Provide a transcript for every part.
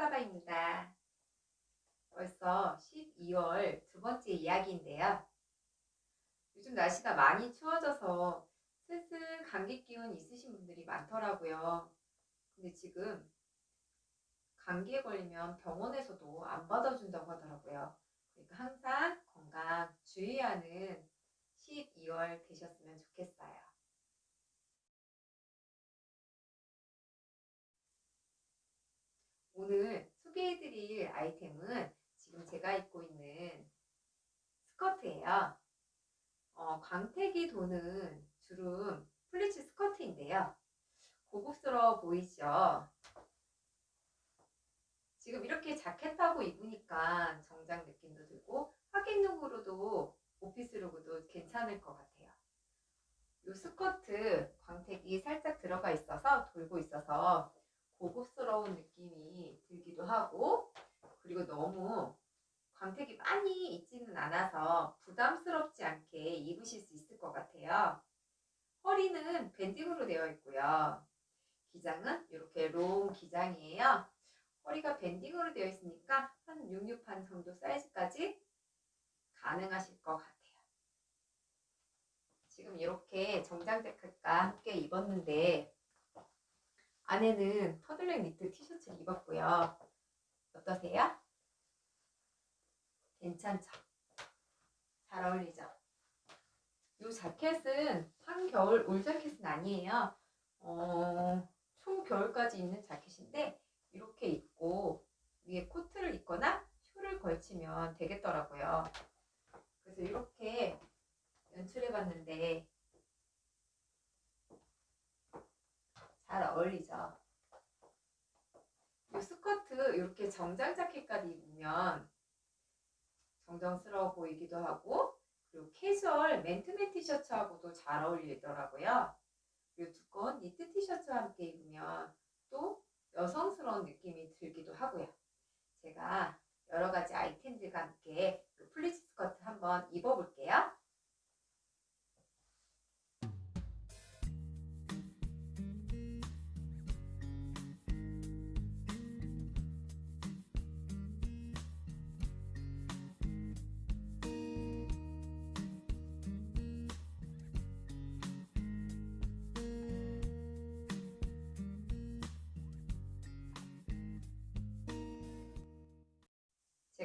핑크바바입니다. 벌써 12월 두 번째 이야기인데요. 요즘 날씨가 많이 추워져서 슬슬 감기 기운 있으신 분들이 많더라고요. 근데 지금 감기에 걸리면 병원에서도 안 받아준다고 하더라고요. 그러니까 항상 건강 주의하는 12월 되셨으면 좋겠어요. 오늘 소개해드릴 아이템은 지금 제가 입고 있는 스커트예요. 어, 광택이 도는 주름 플리츠 스커트인데요. 고급스러워 보이죠? 지금 이렇게 자켓하고 입으니까 정장 느낌도 들고 하객룩으로도 오피스룩으로도 괜찮을 것 같아요. 이 스커트 광택이 살짝 들어가 있어서 돌고 있어서 고급스러운 느낌이 들기도 하고 그리고 너무 광택이 많이 있지는 않아서 부담스럽지 않게 입으실 수 있을 것 같아요. 허리는 밴딩으로 되어 있고요. 기장은 이렇게 롱 기장이에요. 허리가 밴딩으로 되어 있으니까 한 66판 정도 사이즈까지 가능하실 것 같아요. 지금 이렇게 정장 재킷과 함께 입었는데 안에는 터들넥 니트 티셔츠를 입었고요. 어떠세요? 괜찮죠? 잘 어울리죠? 이 자켓은 한겨울 울 자켓은 아니에요. 어, 총 겨울까지 입는 자켓인데 이렇게 입고 위에 코트를 입거나 쇼를 걸치면 되겠더라고요. 그래서 이렇게 연출해봤는데 잘 어울리죠. 이 스커트 이렇게 정장 자켓까지 입으면 정정스러워 보이기도 하고 그리고 캐주얼 맨투맨 티셔츠하고도 잘 어울리더라고요. 그리고 두꺼운 니트 티셔츠와 함께 입으면 또 여성스러운 느낌이 들기도 하고요. 제가 여러 가지 아이템들과 함께 이 플리츠 스커트 한번 입어볼게요.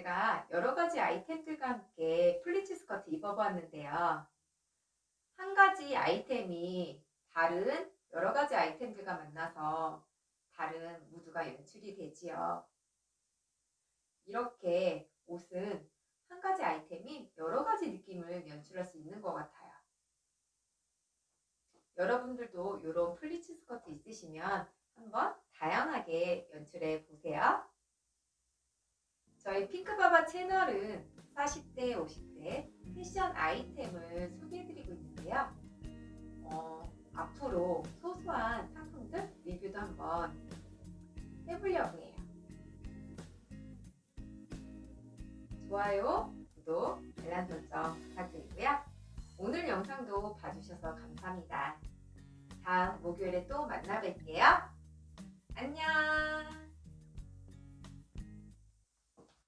제가 여러 가지 아이템들과 함께 플리츠 스커트 입어봤는데요. 한 가지 아이템이 다른 여러 가지 아이템들과 만나서 다른 무드가 연출이 되지요. 이렇게 옷은 한 가지 아이템이 여러 가지 느낌을 연출할 수 있는 것 같아요. 여러분들도 이런 플리츠 스커트 있으시면 한번 다양하게 연출해 보세요. 저희 핑크바바 채널은 40대, 50대 패션 아이템을 소개해드리고 있는데요. 어, 앞으로 소소한 상품들 리뷰도 한번 해보려고 해요. 좋아요, 구독, 알람 설정 부탁드리고요. 오늘 영상도 봐주셔서 감사합니다. 다음 목요일에 또 만나 뵐게요. 안녕!